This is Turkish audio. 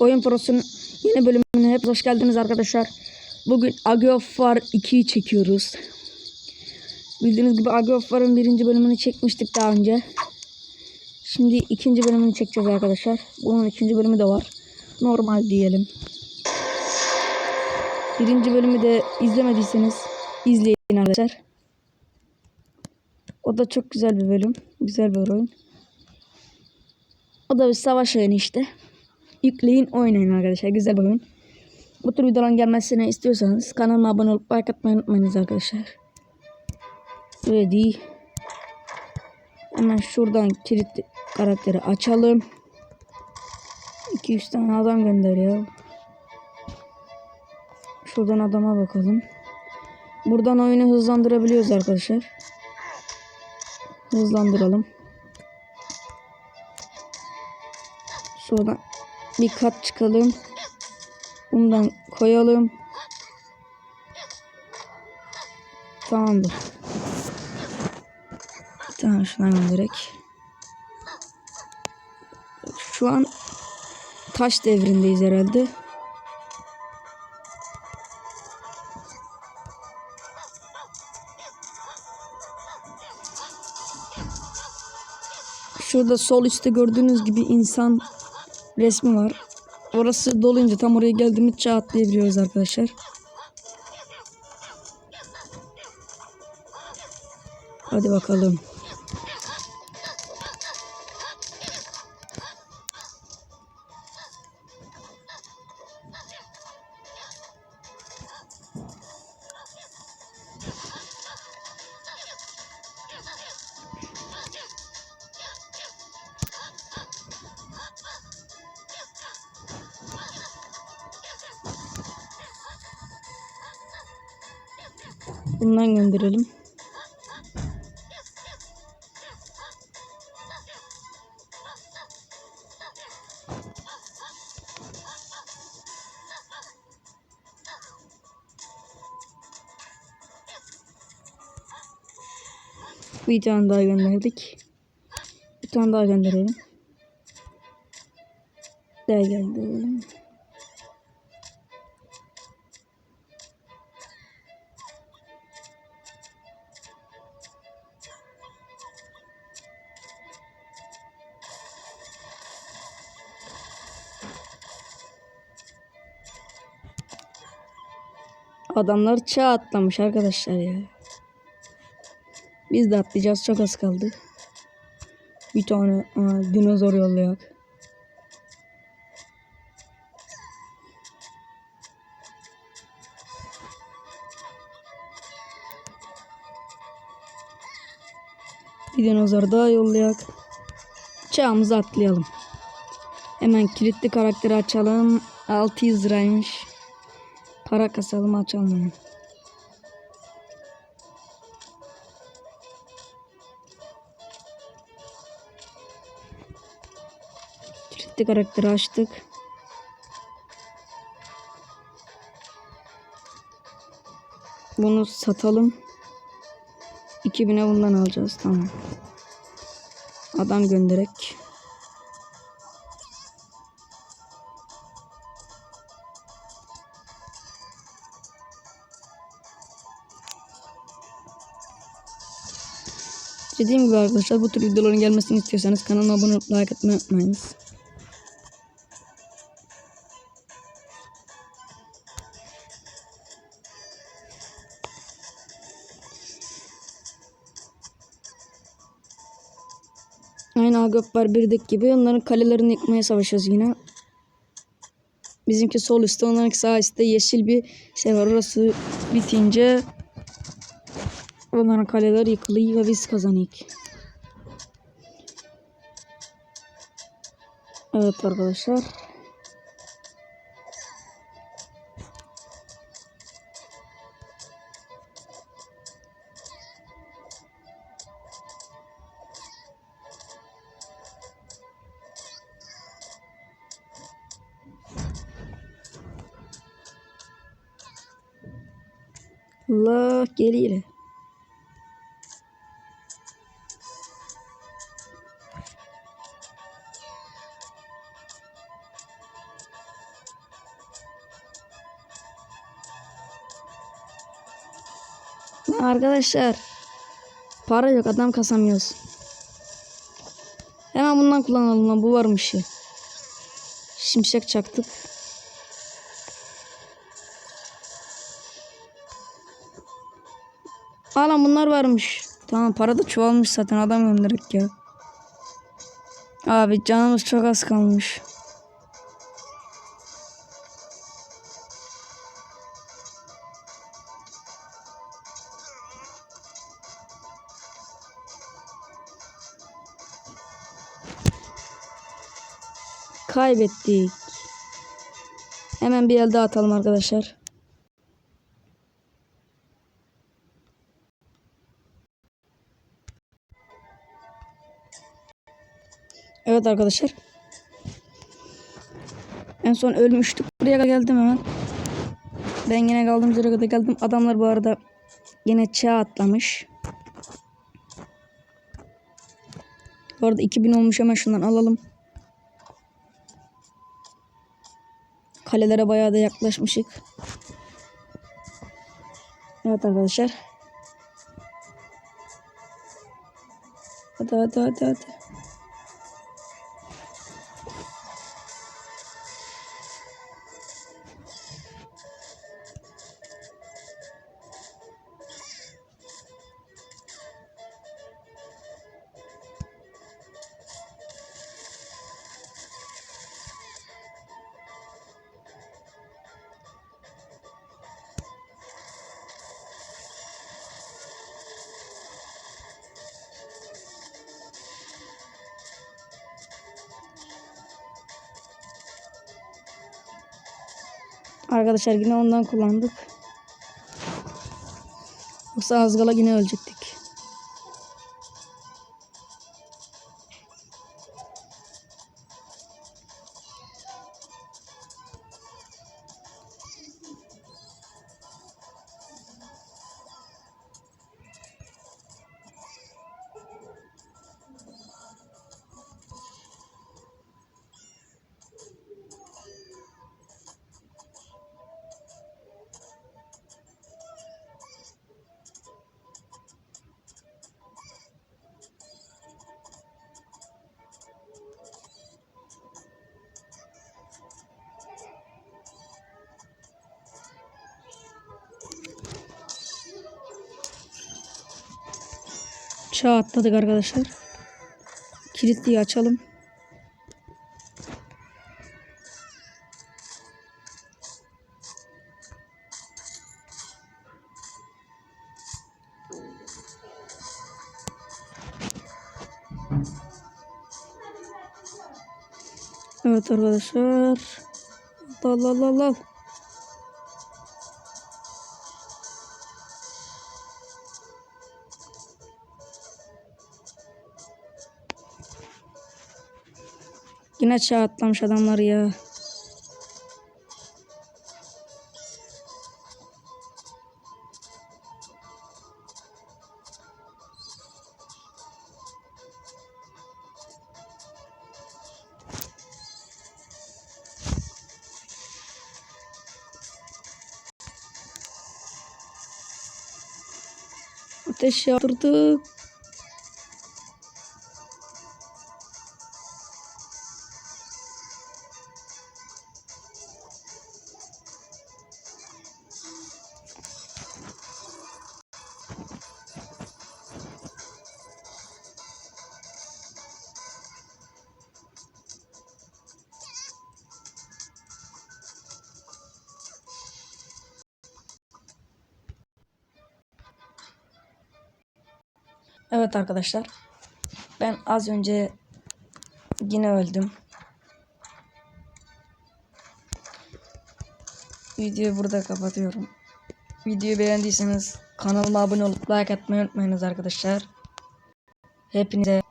Oyun Prosu'nun yeni bölümüne hep hoş geldiniz arkadaşlar. Bugün Agiofar 2'yi çekiyoruz. Bildiğiniz gibi Agiofar'ın birinci bölümünü çekmiştik daha önce. Şimdi ikinci bölümünü çekeceğiz arkadaşlar. Bunun ikinci bölümü de var. Normal diyelim. Birinci bölümü de izlemediyseniz izleyin arkadaşlar. O da çok güzel bir bölüm. Güzel bir oyun. O da bir savaş oyunu işte. Yükleyin oynayın arkadaşlar. Güzel bir oyun. Bu tür videoların gelmesini istiyorsanız kanalıma abone olup like atmayı unutmayınız arkadaşlar. Ready. Hemen şuradan kilit karakteri açalım. 2-3 tane adam gönderiyor. Şuradan adama bakalım. Buradan oyunu hızlandırabiliyoruz arkadaşlar. Hızlandıralım. Şuradan bir kat çıkalım. Bundan koyalım. Tamamdır. Bir tane şuna gönderek. Şu an taş devrindeyiz herhalde. Şurada sol üstte gördüğünüz gibi insan resmi var. Orası dolunca tam oraya geldiğimiz çağ atlayabiliyoruz arkadaşlar. Hadi bakalım. Bundan gönderelim. Bir tane daha gönderdik. Bir tane daha gönderelim. Daha gönderelim. Adamlar çağ atlamış arkadaşlar ya. Biz de atlayacağız. Çok az kaldı. Bir tane aa, dinozor yollayak. Bir dinozor daha yollayak. Çağımızı atlayalım. Hemen kilitli karakteri açalım. 600 liraymış. Para kasalım açalım. Kilitli karakteri açtık. Bunu satalım. 2000'e bundan alacağız. Tamam. Adam gönderek. Dediğim gibi arkadaşlar bu tür videoların gelmesini istiyorsanız kanalıma abone olup like atmayı unutmayınız. Aynı Agoplar 1'deki gibi onların kalelerini yıkmaya savaşıyoruz yine. Bizimki sol üstte, onlarınki sağ üstte yeşil bir şey var. Orası bitince onların kaleler yıkılıyor ve biz kazanıyoruz. Evet arkadaşlar. Allah geliyor. Arkadaşlar para yok adam kasamıyoruz. Hemen bundan kullanalım lan bu varmış ya. Şimşek çaktık. Aa lan bunlar varmış. Tamam para da çoğalmış zaten adam gönderdik ya. Abi canımız çok az kalmış. Kaybettik. Hemen bir el daha atalım arkadaşlar. Evet arkadaşlar. En son ölmüştük. Buraya geldim hemen. Ben yine kaldım yere kadar geldim. Adamlar bu arada yine çağ atlamış. Bu arada 2000 olmuş hemen şundan alalım. Kalelere bayağı da yaklaşmışık. Evet arkadaşlar. Hadi hadi hadi hadi. Arkadaşlar yine ondan kullandık. Yoksa az yine ölecektik. Çağ atladık arkadaşlar. Kilitliyi açalım. Evet arkadaşlar. Allah Allah Allah. Yine çağ atlamış adamlar ya. Ateş yağdırdık. Evet arkadaşlar. Ben az önce yine öldüm. Videoyu burada kapatıyorum. Videoyu beğendiyseniz kanalıma abone olup like atmayı unutmayınız arkadaşlar. Hepinize